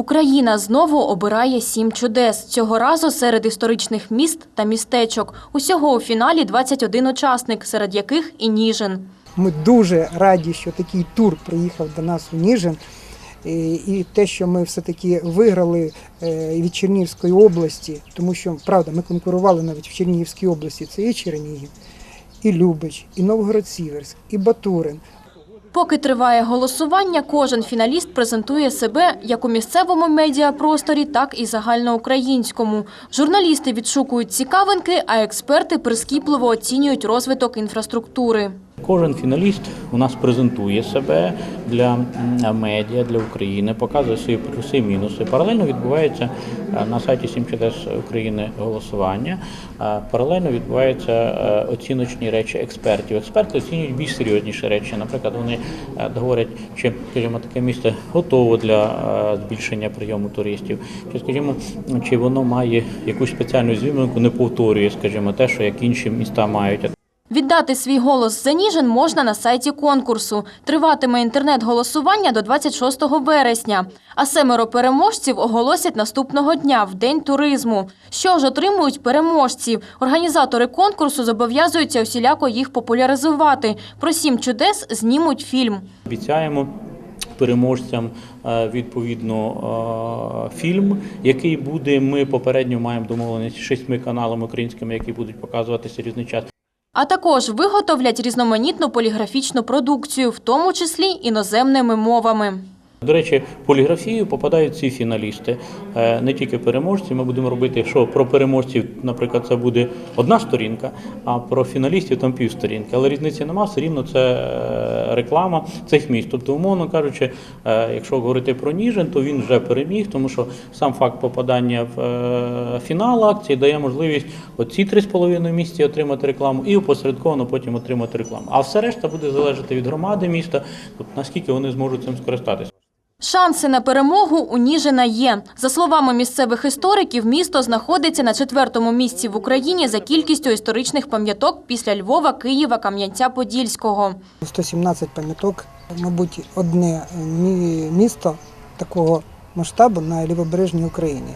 Україна знову обирає сім чудес. Цього разу серед історичних міст та містечок. Усього у фіналі 21 учасник, серед яких і Ніжин. Ми дуже раді, що такий тур приїхав до нас у Ніжин. І те, що ми все-таки виграли е, від Чернігівської області, тому що правда, ми конкурували навіть в Чернігівській області. Це і Чернігів, і Любич, і Новгород-Сіверськ, і Батурин. Поки триває голосування, кожен фіналіст презентує себе як у місцевому медіапросторі, так і загальноукраїнському. Журналісти відшукують цікавинки, а експерти прискіпливо оцінюють розвиток інфраструктури. Кожен фіналіст у нас презентує себе для медіа, для України, показує свої плюси і мінуси. Паралельно відбувається е, на сайті «Сім чудес України голосування. Е, Паралельно відбуваються е, оціночні речі експертів. Експерти оцінюють більш серйозніші речі. Наприклад, вони говорять, чи скажімо, таке місце готово для збільшення прийому туристів, чи скажімо, чи воно має якусь спеціальну зіминку, не повторює, скажімо, те, що як інші міста мають. Віддати свій голос за Ніжин можна на сайті конкурсу. Триватиме інтернет-голосування до 26 вересня. А семеро переможців оголосять наступного дня, в День туризму. Що ж отримують переможці? Організатори конкурсу зобов'язуються усіляко їх популяризувати. Про сім чудес знімуть фільм. Обіцяємо переможцям е, відповідно е, фільм, який буде. Ми попередньо маємо домовленість з шістьми каналами українськими, які будуть показуватися різний час. А також виготовлять різноманітну поліграфічну продукцію, в тому числі іноземними мовами. До речі, поліграфію попадають ці фіналісти, Е, не тільки переможці. Ми будемо робити, що про переможців, наприклад, це буде одна сторінка, а про фіналістів там півсторінки. Але різниці нема, все рівно це е, реклама цих міст. Тобто, умовно кажучи, е, якщо говорити про Ніжин, то він вже переміг, тому що сам факт попадання в фінал акції дає можливість оці 3,5 місяці отримати рекламу і опосередковано потім отримати рекламу. А все решта буде залежати від громади міста, тобто наскільки вони зможуть цим скористатися. Шанси на перемогу у Ніжина є. За словами місцевих істориків, місто знаходиться на четвертому місці в Україні за кількістю історичних пам'яток після Львова, Києва, Кам'янця-Подільського. 117 пам'яток, мабуть, одне місто такого масштабу на лівобережній Україні.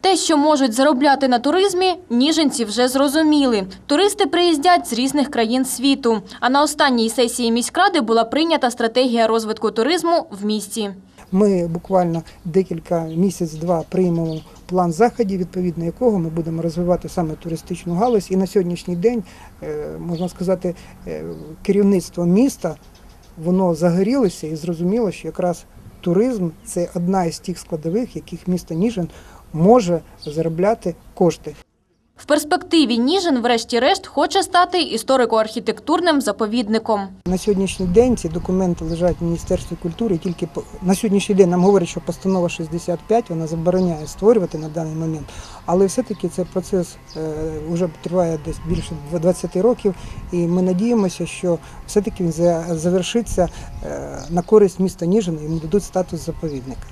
Те, що можуть заробляти на туризмі, ніженці вже зрозуміли. Туристи приїздять з різних країн світу. А на останній сесії міськради була прийнята стратегія розвитку туризму в місті. Ми буквально декілька місяць-два приймемо план заходів, відповідно якого ми будемо розвивати саме туристичну галузь. І на сьогоднішній день, е, можна сказати, е, керівництво міста воно загорілося і зрозуміло, що якраз туризм це одна із тих складових, яких місто Ніжин може заробляти кошти. В перспективі Ніжин, врешті-решт, хоче стати історико-архітектурним заповідником. На сьогоднішній день ці документи лежать в Міністерстві культури. Тільки на сьогоднішній день нам говорять, що постанова 65 вона забороняє створювати на даний момент. Але все-таки цей процес е, вже триває десь більше 20 років, і ми надіємося, що все-таки він завершиться е, на користь міста Ніжина йому дадуть статус заповідника.